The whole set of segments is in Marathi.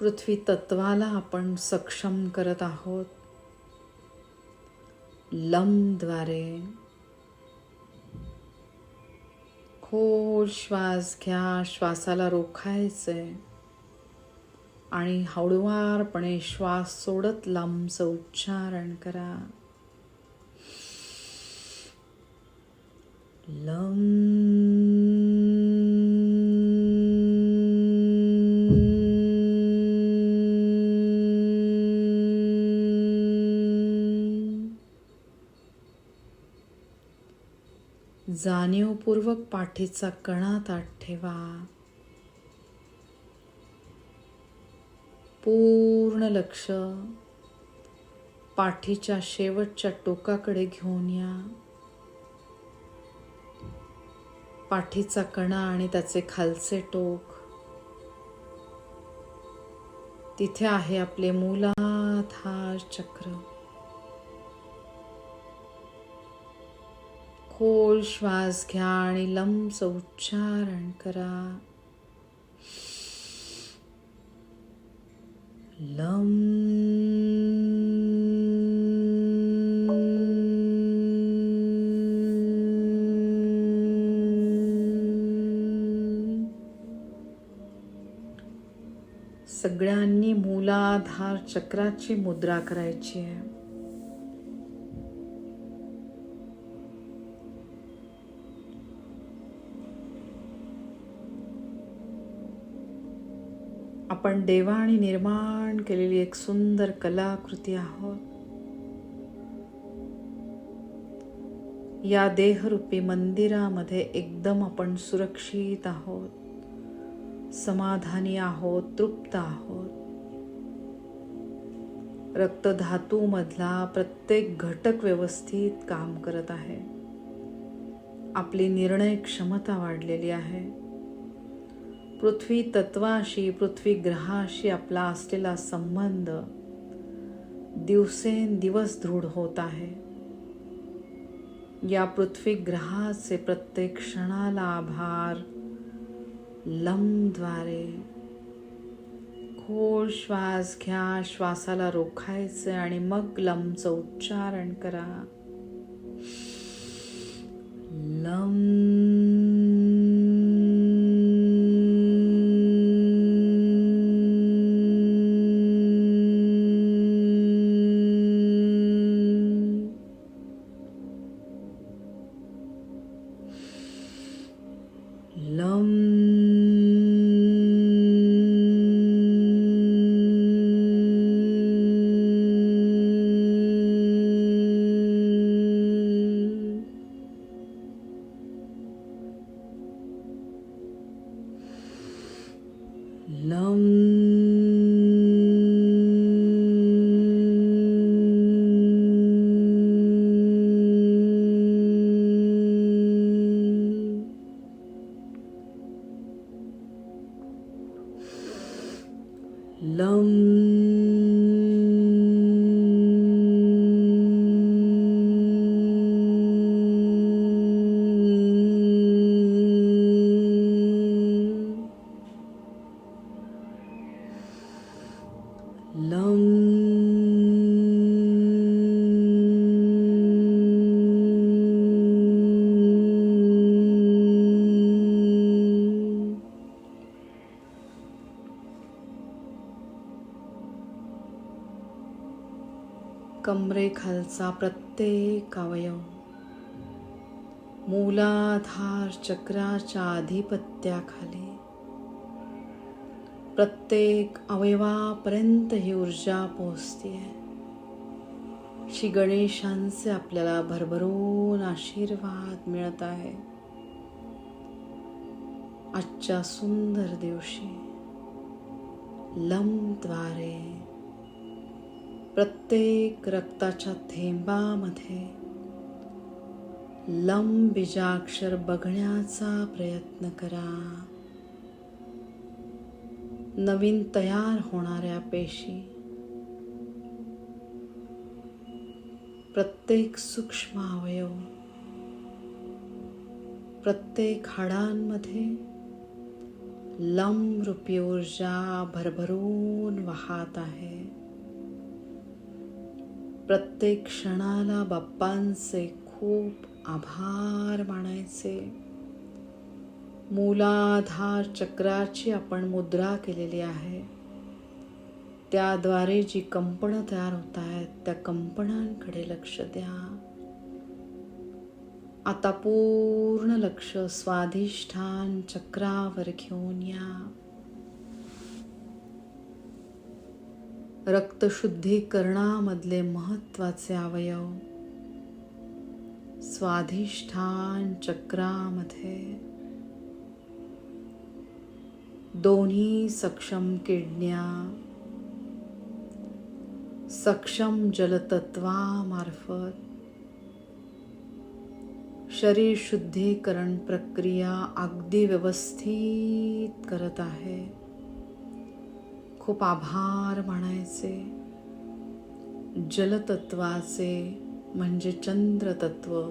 पृथ्वी तत्वाला आपण सक्षम करत आहोत. लमद्वारे. खोल श्वास घ्या श्वासाला रोखायचंय आणि हळुवारपणे श्वास सोडत लंबचं उच्चारण करा. लम जाणीवपूर्वक पाठीचा कणा ताट ठेवा. पूर्ण लक्ष पाठीच्या शेवटच्या टोकाकडे घेऊन या. पाठीचा कणा आणि त्याचे खालचे टोक. तिथे आहे आपले मूलाधार चक्र. खोल श्वास घ्या आणि लंबच उच्चारण करा. लम सगळ्यांनी मूलाधार चक्राची मुद्रा करायची आहे. आपण देवाने निर्माण केलेली एक सुंदर कलाकृती आहोत. या देहरूपी मंदिरामध्ये एकदम आपण सुरक्षित आहोत. समाधानी आहोत तृप्त आहोत. रक्तधातूमधला प्रत्येक घटक व्यवस्थित काम करत आहे. आपली निर्णय क्षमता वाढलेली आहे. पृथ्वी तत्वाशी पृथ्वी ग्रहाशी आपला असलेला संबंध दिवसेंदिवस दृढ होत आहे. या पृथ्वी ग्रहाचे प्रत्येक क्षणाला आभार लमद्वारे खोल श्वास घ्या श्वासाला रोखायचं आणि मग लमचं उच्चारण करा. लम कमरेखालचा प्रत्येक अवयव. मूलाधार चक्राच्या आधिपत्याखाली प्रत्येक अवयवापर्यंत ही ऊर्जा पोहोचते श्री गणेशांचे आपल्याला भरभरून आशीर्वाद मिळत आहे. आजच्या सुंदर दिवशी लमद्वारे प्रत्येक रक्ताच्या थेंबामध्ये लम बीजाक्षर बघण्याचा प्रयत्न करा. नवीन तयार होणाऱ्या पेशी प्रत्येक सूक्ष्म अवयव प्रत्येक हाडांमध्ये लंब रूपी ऊर्जा भरभरून वाहत आहे. प्रत्येक क्षणाला बाप्पांचे खूप आभार मानायचे. मूलाधार चक्राची आपण मुद्रा केलेली आहे. त्याद्वारे जी कंपनं तयार होत आहेत त्या कंपनांकडे लक्ष द्या. आता पूर्ण लक्ष स्वाधिष्ठान चक्रावर घेऊन या. रक्तशुद्धीकरणामधले महत्त्वाचे अवयव. स्वाधिष्ठान चक्रामध्ये. दोन्ही सक्षम किडण्या. सक्षम जलतत्वामार्फत. शरीर शुद्धीकरण प्रक्रिया अगदी व्यवस्थित करत आहे. खूप आभार म्हणायचे. जलतत्वाचे म्हणजे चंद्रतत्व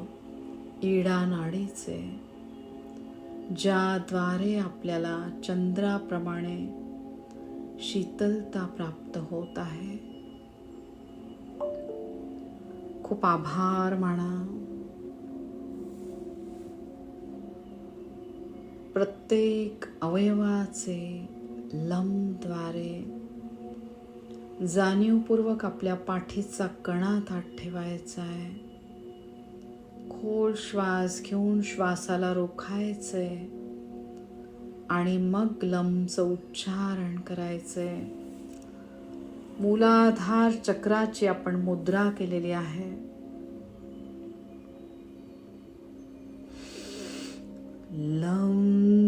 इडा नाडीचे ज्याद्वारे आपल्याला चंद्राप्रमाणे शीतलता प्राप्त होत आहे. खूप आभार म्हणा. प्रत्येक अवयवाचे लमद्वारे. जाणीवपूर्वक आपल्या पाठीचा कणा ताट ठेवायचा आहे. खोल श्वास घेऊन श्वासाला रोखायचे आणि मग लमचं उच्चारण करायचे मूलाधार चक्राची आपण मुद्रा केलेली आहे. लम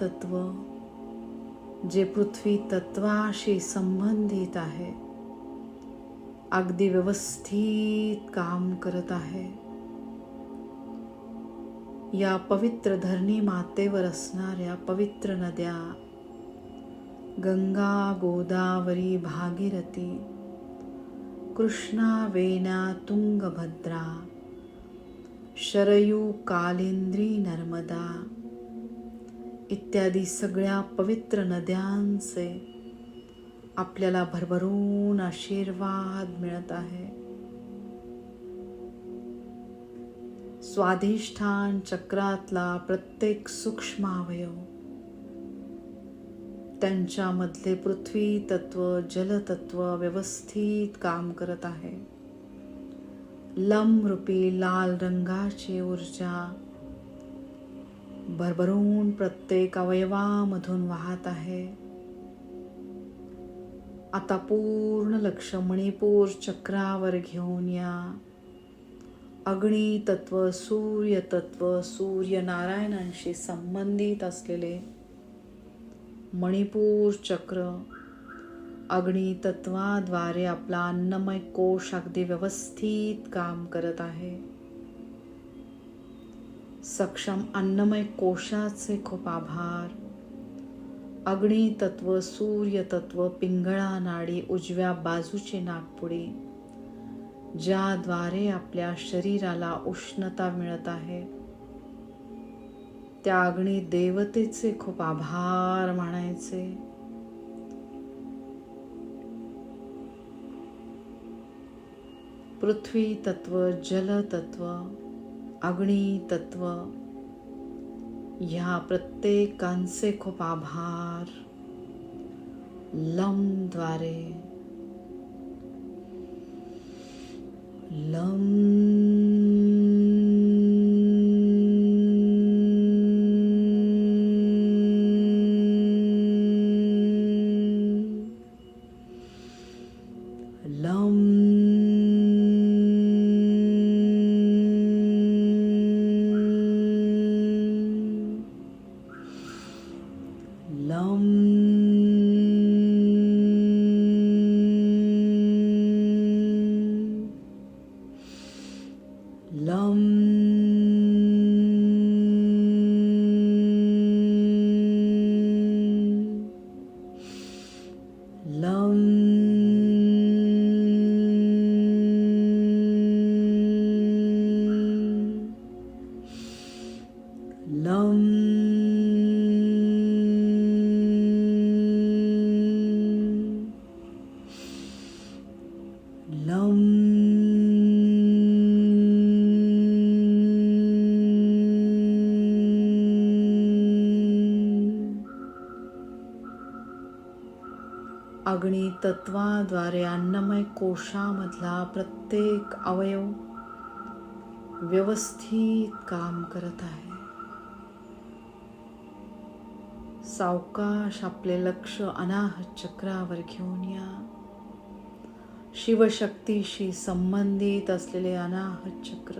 तत्व जे पृथ्वी तत्वाशी संबंधित आहे अगदी व्यवस्थित काम करत आहे. या पवित्र धरणी मातेवर असणाऱ्या पवित्र नद्या गंगा गोदावरी भागीरथी कृष्णा वेना तुंगभद्रा शरयू कालिंद्री नर्मदा इत्यादी सगळ्या पवित्र नद्यांचे आपल्याला भरभरून आशीर्वाद मिळत आहे. स्वाधिष्ठान चक्रातला प्रत्येक सूक्ष्म अवयव त्यांच्यामधले पृथ्वी तत्व जलतत्व व्यवस्थित काम करत आहे. लम रूपी लाल रंगाची ऊर्जा भरभरून प्रत्येक अवयवामधून वाहत आहे. आता पूर्ण लक्ष मणिपूर चक्रावर घेऊन या. अग्नी तत्व सूर्य तत्व सूर्यनारायणांशी संबंधित असलेले मणिपूर चक्र अग्नी तत्वाद्वारे आपला अन्नमय कोश अगदी व्यवस्थित काम करत आहे. सक्षम अन्नमय कोशाचे खूप आभार. अग्नी तत्व सूर्य तत्व पिंगळा नाडी उजव्या बाजूचे नागपुडी ज्याद्वारे आपल्या शरीराला उष्णता मिळत आहे. त्या अग्नी देवतेचे खूप आभार मानायचे. पृथ्वी तत्व जल तत्व अग्नी तत्व ह्या प्रत्येकांचे खूप आभार. लमद्वारे लम आणि तत्वाद्वारे अन्नमय कोशामधला प्रत्येक अवयव व्यवस्थित काम करत आहे. सावकाश आपले लक्ष अनाहत चक्रावर घेऊन या. शिवशक्तीशी संबंधित असलेले अनाहत चक्र.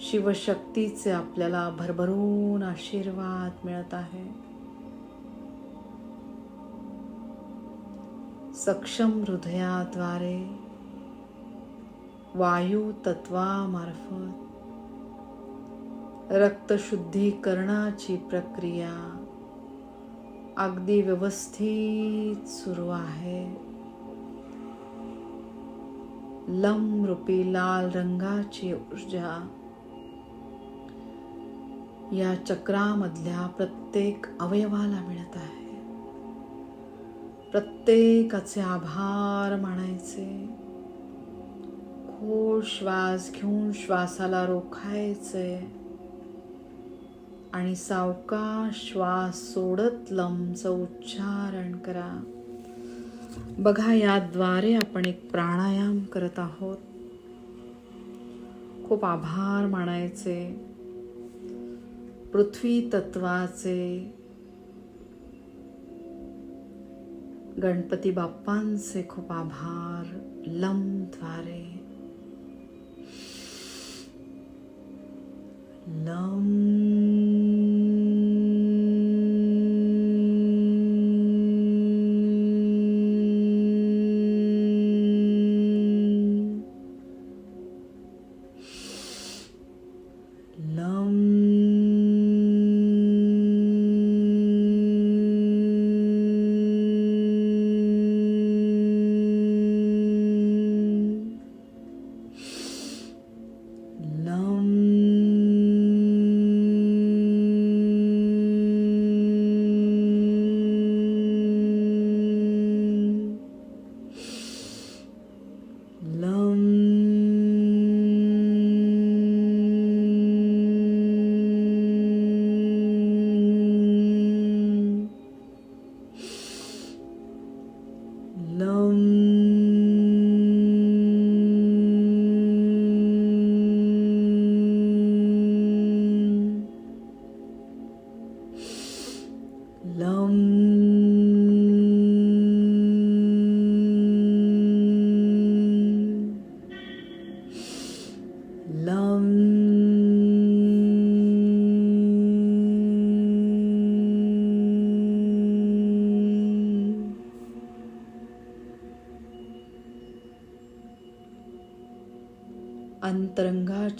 शिवशक्तीचे आपल्याला भरभरून आशीर्वाद मिळत आहे. सक्षम हृदयाद्वारे वायू तत्वामार्फत रक्तशुद्धीकरणाची प्रक्रिया अगदी व्यवस्थित सुरू आहे. लम रूपी लाल रंगाची ऊर्जा या चक्रामधल्या प्रत्येक अवयवाला मिळत आहे. प्रत्येकाचे आभार मानायचे. खोल श्वास घेऊन श्वासाला रोखायचे. आणि सावका श्वास सोडत लमचं उच्चारण करा. बघा याद्वारे आपण एक प्राणायाम करत आहोत. खूप आभार मानायचे. पृथ्वी तत्वाचे गणपती बाप्पांचे खूप आभार. लमद्वारे लम लम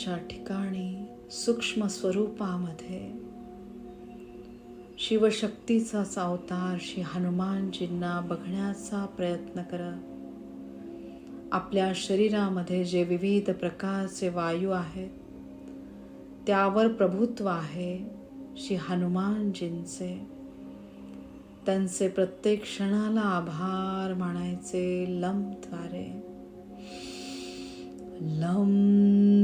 मनाच्या ठिकाणी सूक्ष्म स्वरूपामध्ये शिवशक्तीचाच अवतार श्री हनुमानजींना बघण्याचा प्रयत्न करा. आपल्या शरीरामध्ये जे विविध प्रकारचे वायू आहेत त्यावर प्रभुत्व आहे श्री हनुमानजींचे. त्यांचे प्रत्येक क्षणाला आभार मानायचे लमद्वारे लम लम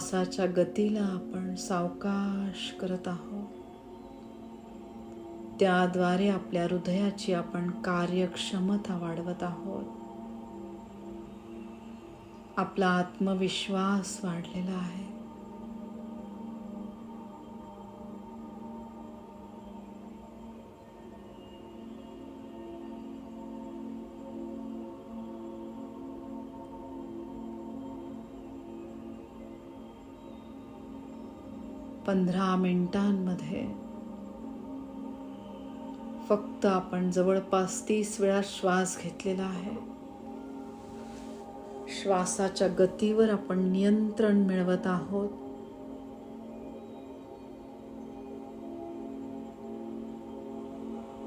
श्वासाच्या गतीला आपण सावकाश करत आहोत. त्याद्वारे आपल्या हृदयाची आपण कार्यक्षमता वाढवत आहोत. आपला आत्मविश्वास वाढलेला आहे. पंधरा मिनिटांमध्ये. फक्त आपण जवळपास तीस वेळा श्वास घेतलेला आहे. श्वासाच्या गतीवर आपण नियंत्रण मिळवत आहोत.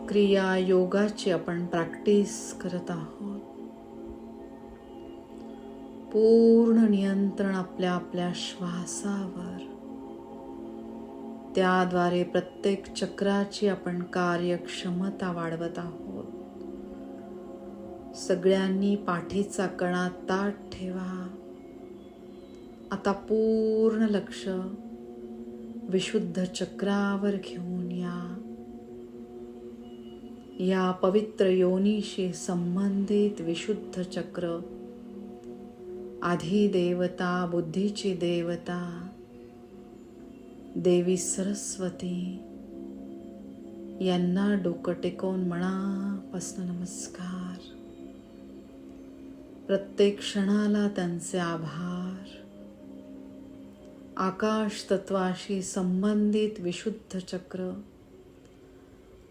क्रिया योगाची आपण प्रॅक्टिस करत आहोत. पूर्ण नियंत्रण आपल्या आपल्या श्वासावर. त्याद्वारे प्रत्येक चक्राची आपण कार्यक्षमता वाढवत आहोत. सगळ्यांनी पाठीचा कणा ताट ठेवा. आता पूर्ण लक्ष विशुद्ध चक्रावर घेऊन या. या पवित्र योनीशी संबंधित विशुद्ध चक्र. आधी देवता बुद्धीची देवता. देवी सरस्वती. यांना डोकं टेकवून मनापासून नमस्कार. प्रत्येक क्षणाला त्यांचे आभार. आकाश तत्वाशी संबंधित विशुद्ध चक्र.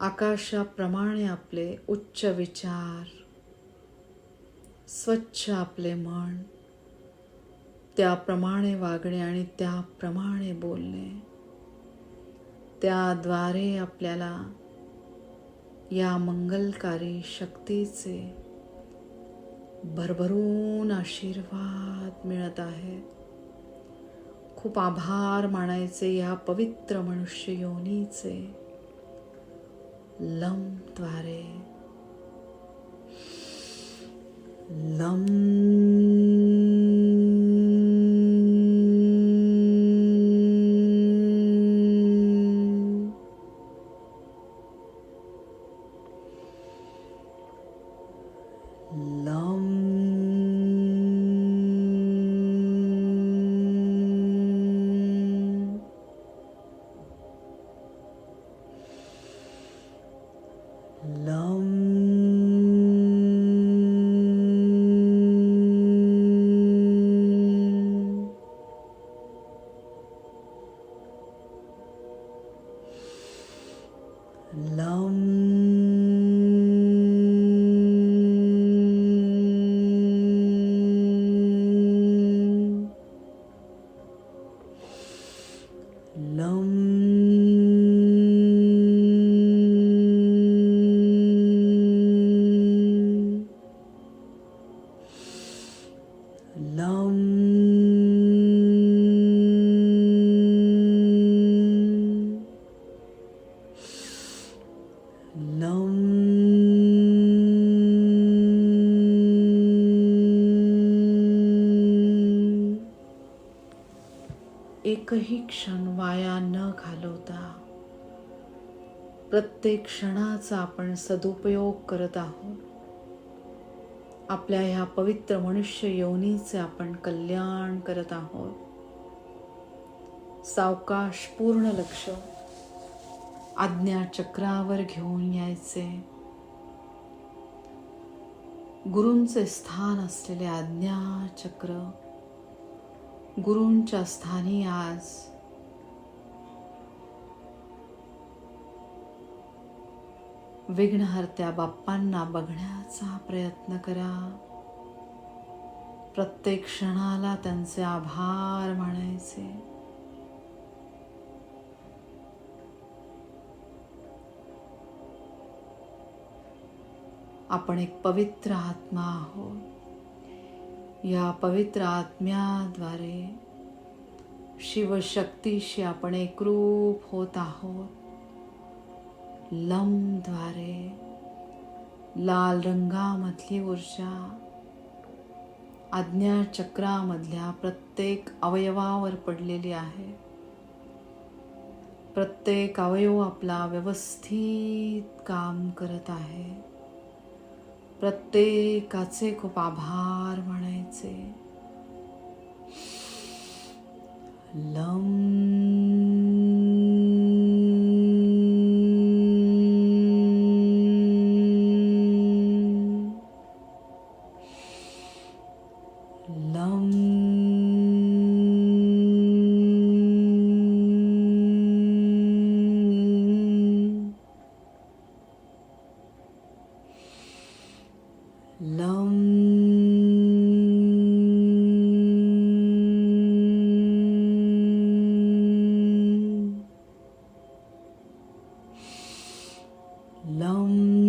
आकाशाप्रमाणे आपले उच्च विचार. स्वच्छ आपले मन. त्याप्रमाणे वागणे आणि त्याप्रमाणे बोलणे. त्याद्वारे आपल्याला या मंगलकारी शक्तीचे भरभरून आशीर्वाद मिळत आहे. खूप आभार मानायचे या पवित्र मनुष्य योनीचे लमद्वारे लम लम लम एकही क्षण वाया न घालवता प्रत्येक क्षणाचा आपण सदुपयोग करत आहोत. आपल्या ह्या पवित्र मनुष्य योनीचे आपण कल्याण करत आहोत. सावकाश पूर्ण लक्ष आज्ञा चक्रावर घेऊन यायचे. गुरूंचे स्थान असलेले आज्ञा चक्र गुरूंच्या स्थानी आज. विघ्नहर्त्या बाप्पांना बघण्याचा प्रयत्न करा. प्रत्येक क्षणाला त्यांचे आभार मानायचे. आपण एक पवित्र आत्मा आहोत. या पवित्र आत्म्याद्वारे शिवशक्तीशी आपण एकरूप होत आहोत. लमद्वारे लाल रंगामधली ऊर्जा आज्ञाचक्रामधल्या प्रत्येक अवयवावर पडलेली आहे. प्रत्येक अवयव आपला व्यवस्थित काम करत आहे. प्रत्येकाचे खूप आभार म्हणायचे. लम lòng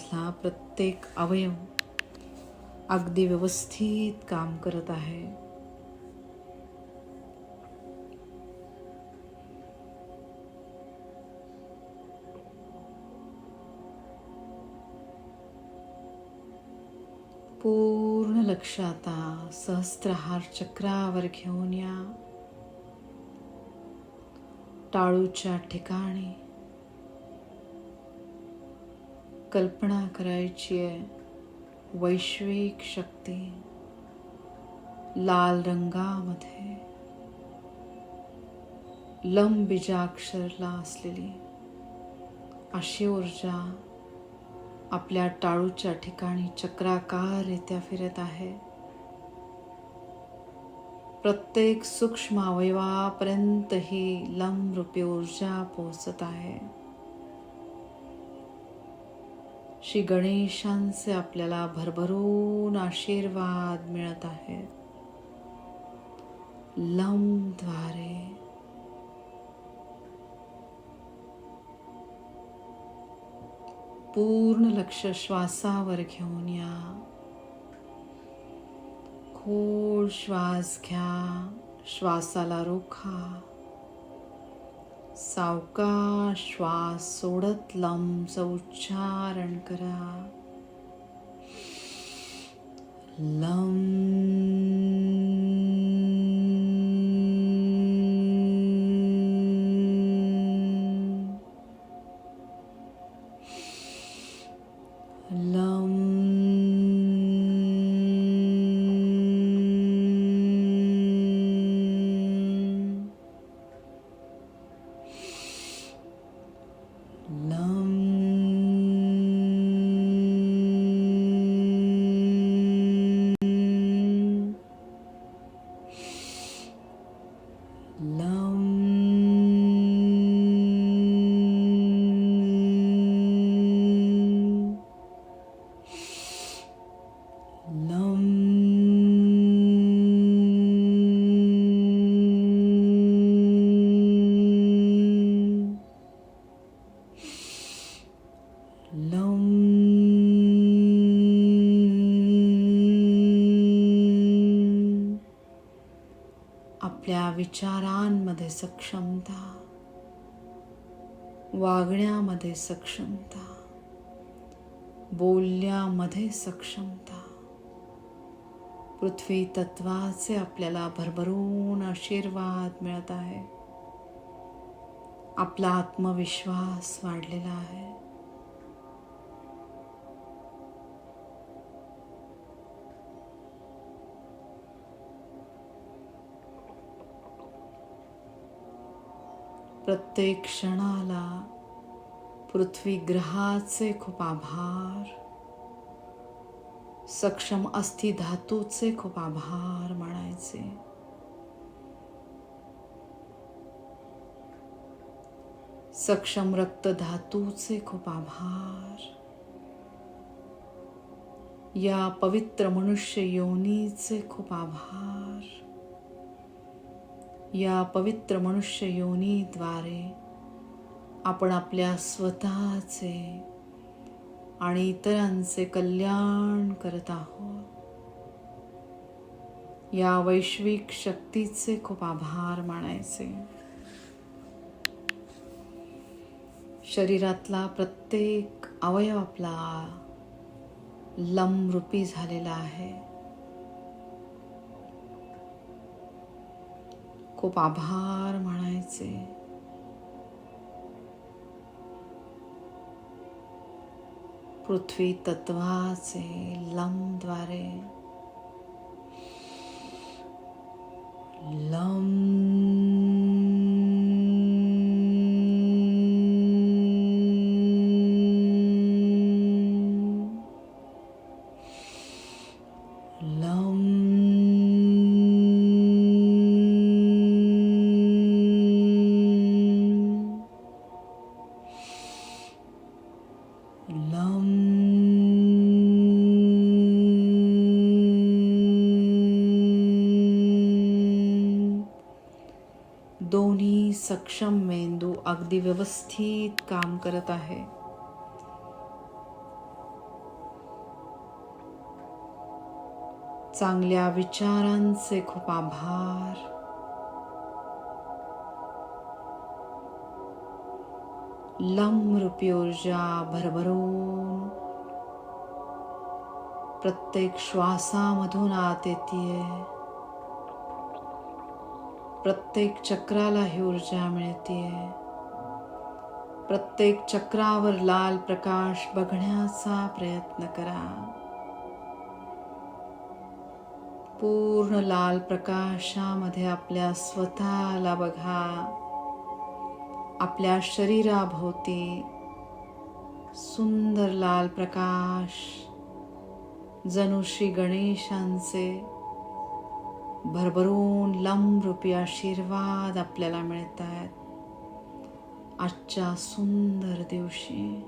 शरीरामधला प्रत्येक अवयव अगदी व्यवस्थित काम करत आहे. पूर्ण लक्ष आता सहस्त्रहार चक्रावर घेऊन या. टाळूच्या ठिकाणी कल्पना करायची आहे. वैश्विक शक्ती लाल रंगामध्ये. लंबिजाक्षरला असलेली अशी ऊर्जा आपल्या टाळूच्या ठिकाणी चक्राकाररित्या फिरत आहे. प्रत्येक सूक्ष्म अवयवापर्यंत ही लम रूपी ऊर्जा पोहोचत आहे. श्री गणेशांचे आपल्याला भरभरून आशीर्वाद मिळत आहे लमद्वारे पूर्ण लक्ष श्वासावर घेऊन या. खोल श्वास घ्या. श्वासाला रोखा. सावका श्वास सोडत लंबच उच्चारण करा. लम विचारांमध्ये सक्षमता. वागण्यामध्ये सक्षमता. बोलण्यामध्ये सक्षमता. पृथ्वी तत्वाचे आपल्याला भरभरून आशीर्वाद मिळत आहे. आपला आत्मविश्वास वाढलेला आहे. प्रत्येक क्षणाला पृथ्वी ग्रहाचे खूप आभार सक्षम अस्थि धातूचे खूप आभार मानायचे. सक्षम रक्त धातूचे खूप आभार. या पवित्र मनुष्य योनीचे खूप आभार. या पवित्र मनुष्य योनीद्वारे आपण आपल्या स्वतःचे आणि इतरांचे कल्याण करत आहोत. या वैश्विक शक्तीचे खूप आभार मानायचे. शरीरातला प्रत्येक अवयव आपला लमरूपी झालेला आहे. खूप आभार म्हणायचे. पृथ्वी तत्वाचे लमद्वारे लम लम दोन्ही सक्षम मेंदू अगदी व्यवस्थित काम करत आहे. चांगल्या विचारांचे खूप आभार. लम रूपी ऊर्जा भरभरून प्रत्येक श्वासामधून आत येते प्रत्येक चक्राला ही ऊर्जा मिळते प्रत्येक चक्रावर लाल प्रकाश बघण्याचा प्रयत्न करा. पूर्ण लाल प्रकाशामध्ये आपल्या स्वतःला बघा. आपल्या शरीराभोवती सुंदर लाल प्रकाश जणू श्री गणेशांचे भरभरून लंबरूपी आशीर्वाद आपल्याला मिळत आहेत आजच्या सुंदर दिवशी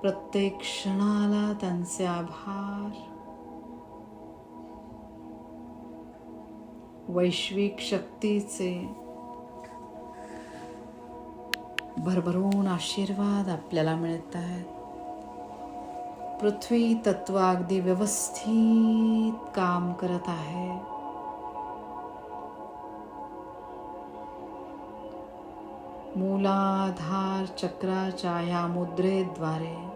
प्रत्येक क्षणाला त्यांचे आभार. वैश्विक शक्तीचे भरभरून आशीर्वाद आपल्याला मिळत आहेत पृथ्वी तत्व अगदी व्यवस्थित काम करत आहे. मूलाधार चक्राच्या या मुद्रेद्वारे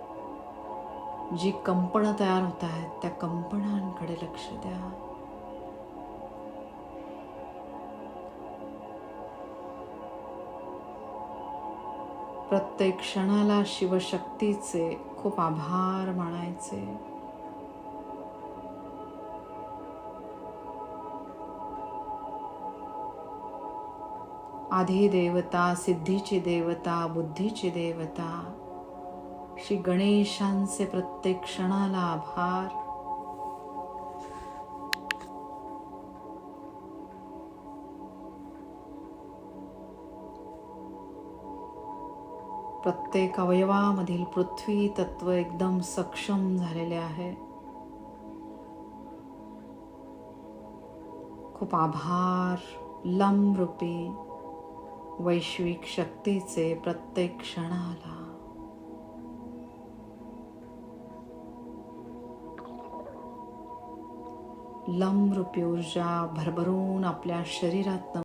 जी कंपनं तयार होत आहेत त्या कंपनांकडे लक्ष द्या. प्रत्येक क्षणाला शिवशक्तीचे खूप आभार मानायचे. आधी देवता सिद्धीची देवता बुद्धीची देवता श्री गणेशांचे प्रत्येक क्षणाला आभार. प्रत्येक अवयवामधील पृथ्वी तत्व एकदम सक्षम झालेले आहे. खूप आभार लंबरूपी वैश्विक शक्तीचे प्रत्येक क्षणाला. लंबरूपी ऊर्जा भरभरून आपल्या शरीरात